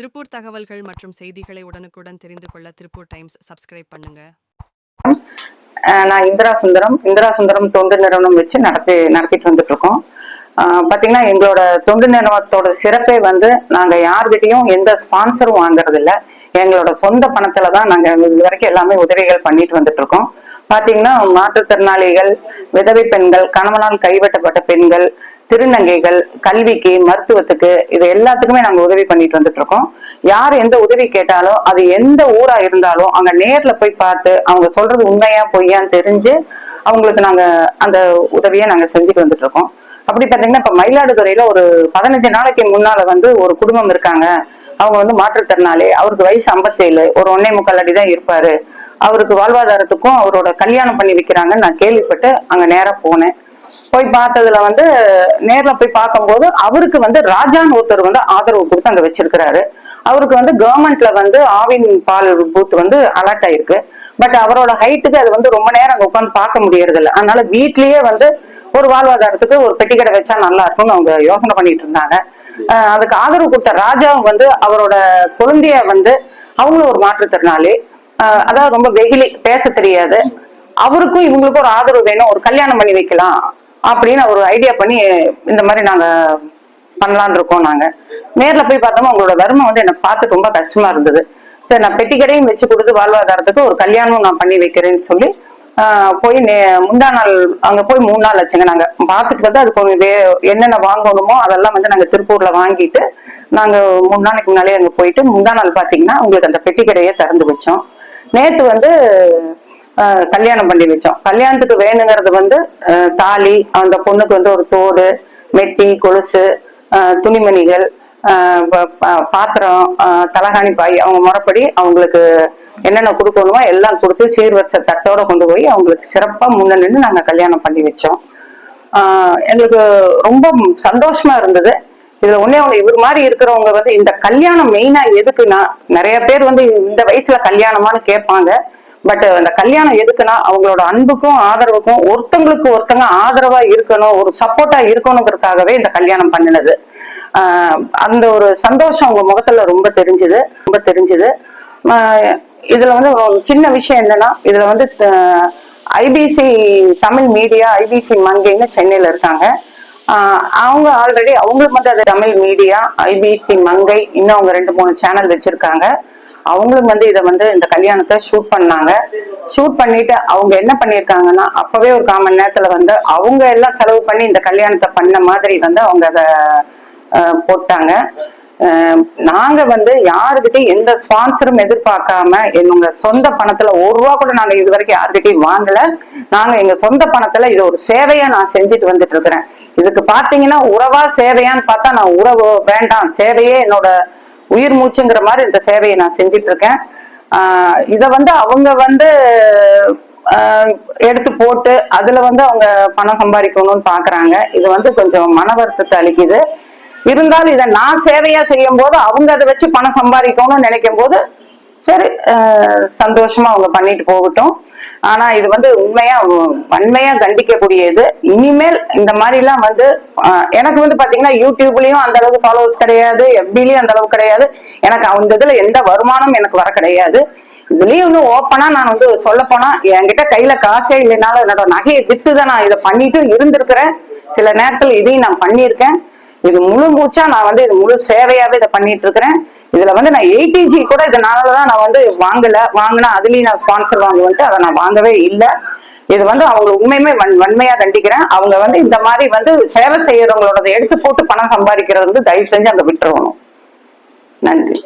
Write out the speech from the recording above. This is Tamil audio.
திருப்பூர் தகவல்கள் மற்றும் செய்திகளை உடனுக்குடன் தெரிந்து கொள்ள திருப்பூர் டைம்ஸ் சப்ஸ்கிரைப் பண்ணுங்க. நான் இந்திரா சுந்தரம். இந்திரா சுந்தரம் தொண்டு நிறுவனம் வச்சு நடத்தி நடத்திட்டு வந்துட்டு இருக்கோம் அஹ் பாத்தீங்கன்னா எங்களோட தொண்டு நிறுவனத்தோட சிறப்பே வந்து நாங்க யார்கிட்டயும் எந்த ஸ்பான்சரும் வாங்குறது இல்லை எங்களோட சொந்த பணத்துல தான் நாங்க இது வரைக்கும் எல்லாமே உதவிகள் பண்ணிட்டு வந்துட்டு இருக்கோம் பாத்தீங்கன்னா மாற்றுத்திறனாளிகள் விதவை பெண்கள் கணவனால் கைவெட்டப்பட்ட பெண்கள் திருநங்கைகள் கல்விக்கு மருத்துவத்துக்கு இது எல்லாத்துக்குமே நாங்க உதவி பண்ணிட்டு வந்துட்டு இருக்கோம் யார் எந்த உதவி கேட்டாலும் அது எந்த ஊரா இருந்தாலும் அங்க நேர்ல போய் பார்த்து அவங்க சொல்றது உண்மையா பொய்யான்னு தெரிஞ்சு அவங்களுக்கு நாங்க அந்த உதவியை நாங்க செஞ்சுட்டு வந்துட்டு இருக்கோம் அப்படி பாத்தீங்கன்னா இப்ப மயிலாடுதுறையில ஒரு பதினஞ்சு நாளைக்கு முன்னால வந்து ஒரு குடும்பம் இருக்காங்க. அவங்க வந்து மாற்றுத்திறனாளி. அவருக்கு வயசு 57 ஒரு ஒன்னே முக்கால் அடி தான் இருப்பாரு. அவருக்கு வாழ்வாதாரத்துக்கும் அவரோட கல்யாணம் பண்ணி வைக்கிறாங்கன்னு நான் கேள்விப்பட்டு அங்க நேரா போனேன். போய் பார்த்ததுல வந்து நேர்ல போய் பார்க்கும்போது அவருக்கு வந்து ராஜான்னு ஒருத்தர் வந்து ஆதரவு கொடுத்து அங்க வச்சிருக்கிறாரு. அவருக்கு வந்து கவர்மெண்ட்ல வந்து ஆவின் பால் பூத் வந்து அலர்ட் ஆயிருக்கு. பட் அவரோட ஹைட்டுக்கு அது வந்து ரொம்ப நேரம் அங்க உட்காந்து பார்க்க முடியறது இல்ல அதனால வீட்லயே வந்து ஒரு வாழ்வாதாரத்துக்கு ஒரு பெட்டி கடை வச்சா நல்லா இருக்கும்னு அவங்க யோசனை பண்ணிட்டு இருந்தாங்க. அதுக்கு ஆதரவு கொடுத்த ராஜாவும் வந்து அவரோட குழந்தைய வந்து அவங்களும் ஒரு மாற்றுத்திறனாளி. அதாவது ரொம்ப வெகிலி பேச தெரியாது. அவருக்கும் இவங்களுக்கும் ஒரு ஆதரவு வேணும் ஒரு கல்யாணம் பண்ணி வைக்கலாம் அப்படின்னு ஒரு ஐடியா பண்ணி இந்த மாதிரி நாங்க பண்ணலாம்னு இருக்கோம் நாங்க. நேர்ல போய் பார்த்தோமா அவங்களோட வறுமை வந்து எனக்கு பார்த்து ரொம்ப கஷ்டமா இருந்தது. சரி நான் பெட்டி கடையும் வச்சு கொடுத்து வாழ்வாதாரத்துக்கு ஒரு கல்யாணம் நான் பண்ணி வைக்கிறேன்னு சொல்லி போய் நே- முந்தா நாள் அங்க போய் மூணு நாள் ஆச்சுங்க நாங்க. பார்த்துட்டு வந்து அதுக்கு ஒரு வே- என்னென்ன வாங்கணுமோ அதெல்லாம் வந்து நாங்க திருப்பூர்ல வாங்கிட்டு நாங்க மூணு நாளைக்கு முன்னாலே அங்க போயிட்டு முந்தா நாள் பாத்தீங்கன்னா உங்களுக்கு அந்த பெட்டி கடையே திறந்து வச்சோம். நேத்து வந்து கல்யாணம் பண்ணி வச்சோம். கல்யாணத்துக்கு வேணுங்கிறது வந்து தாலி அந்த பொண்ணுக்கு வந்து ஒரு தோடு மெட்டி கொலுசு துணிமணிகள் பாத்திரம் தலகாணி பாய் அவங்க முறைப்படி அவங்களுக்கு என்னென்ன கொடுக்கணுமோ எல்லாம் கொடுத்து சீர்வரிசை தட்டோட கொண்டு போய் அவங்களுக்கு சிறப்பாக முன்ன நின்று நாங்கள் கல்யாணம் பண்ணி வச்சோம். எங்களுக்கு ரொம்ப சந்தோஷமா இருந்தது. இதுல ஒன்னே ஒண்ணு இவர் மாதிரி இருக்கிறவங்க வந்து இந்த கல்யாணம் மெயினா எதுக்குன்னா நிறைய பேர் வந்து இந்த வயசுல கல்யாணமானு கேட்பாங்க. பட் அந்த கல்யாணம் எதுக்குன்னா அவங்களோட அன்புக்கும் ஆதரவுக்கும் ஒருத்தங்களுக்கு ஒருத்தங்க ஆதரவா இருக்கணும் ஒரு சப்போர்ட்டா இருக்கணுங்கிறதுக்காகவே இந்த கல்யாணம் பண்ணினது. அந்த ஒரு சந்தோஷம் அவங்க முகத்துல ரொம்ப தெரிஞ்சுது ரொம்ப தெரிஞ்சுது. இதுல வந்து சின்ன விஷயம் என்னன்னா இதுல வந்து ஐபிசி தமிழ் மீடியா ஐபிசி மங்கைன்னு சென்னையில இருக்காங்க. அவங்க ஆல்ரெடி அவங்களுக்கு மட்டும் அது தமிழ் மீடியா ஐபிசி மங்கை இன்னும் அவங்க ரெண்டு மூணு சேனல் வச்சிருக்காங்க. அவங்களும் வந்து இதை வந்து இந்த கல்யாணத்தை ஷூட் பண்ணாங்க. ஷூட் பண்ணிட்டு அவங்க என்ன பண்ணியிருக்காங்கன்னா அப்பவே ஒரு கால் மணி நேரத்துல வந்து அவங்க எல்லாம் செலவு பண்ணி இந்த கல்யாணத்தை பண்ண மாதிரி வந்து அவங்க அதை போட்டாங்க. ஆஹ் நாங்க வந்து யாருக்கிட்டையும் எந்த ஸ்பான்சரும் எதிர்பார்க்காம எங்க சொந்த பணத்துல ஒரு ரூபா கூட நாங்க இது வரைக்கும் யாருக்கிட்டையும் வாங்கல. நாங்க எங்க சொந்த பணத்துல இது ஒரு சேவையா நான் செஞ்சுட்டு வந்துட்டு இருக்கிறேன் இதுக்கு பாத்தீங்கன்னா உறவா சேவையான்னு பார்த்தா நான் உறவு வேண்டாம். சேவையே என்னோட உயிர் மூச்சுங்கிற மாதிரி இந்த சேவையை நான் செஞ்சுட்டு இருக்கேன் ஆஹ் இத வந்து அவங்க வந்து ஆஹ் எடுத்து போட்டு அதுல வந்து அவங்க பணம் சம்பாதிக்கணும்னு பாக்குறாங்க. இது வந்து கொஞ்சம் மன வருத்தத்தை அளிக்குது. இருந்தாலும் இதை நான் சேவையா செய்யும் போது அவங்க அதை வச்சு பணம் சம்பாதிக்கணும்னு நினைக்கும் போது சரி சந்தோஷமா அவங்க பண்ணிட்டு போகட்டும். ஆனா இது வந்து உண்மையா வன்மையா கண்டிக்கக்கூடியது. இனிமேல் இந்த மாதிரி எல்லாம் வந்து எனக்கு வந்து பாத்தீங்கன்னா யூடியூப்லயும் அந்த அளவுக்கு ஃபாலோவர்ஸ் கிடையாது எஃபிலயும் அந்த அளவுக்கு கிடையாது. எனக்கு அந்த இதுல எந்த வருமானம் எனக்கு வர கிடையாது. இதுலயும் வந்து ஓப்பனா நான் வந்து சொல்ல போனா என்கிட்ட கையில காசே இல்லைனாலும் என்னோட நகையை வித்து தான் நான் இதை பண்ணிட்டு இருந்திருக்கிறேன். சில நேரத்துல இதையும் நான் பண்ணியிருக்கேன். இது முழு மூச்சா நான் வந்து இது முழு சேவையாவே இதை பண்ணிட்டு இருக்கிறேன் இதுல வந்து நான் எயிட்டிஜி கூட இதனாலதான் நான் வந்து வாங்கல. வாங்கினா அதுலயும் நான் ஸ்பான்சர் வாங்குவேன்ட்டு அதை நான் வாங்கவே இல்லை. இது வந்து அவங்க உண்மையுமே வன் வன்மையா கண்டிக்கிறேன் அவங்க வந்து இந்த மாதிரி வந்து சேவை செய்யறவங்களோட எடுத்து போட்டு பணம் சம்பாதிக்கிறது வந்து தயவு செஞ்சு அங்க விட்டுருவணும் நன்றி.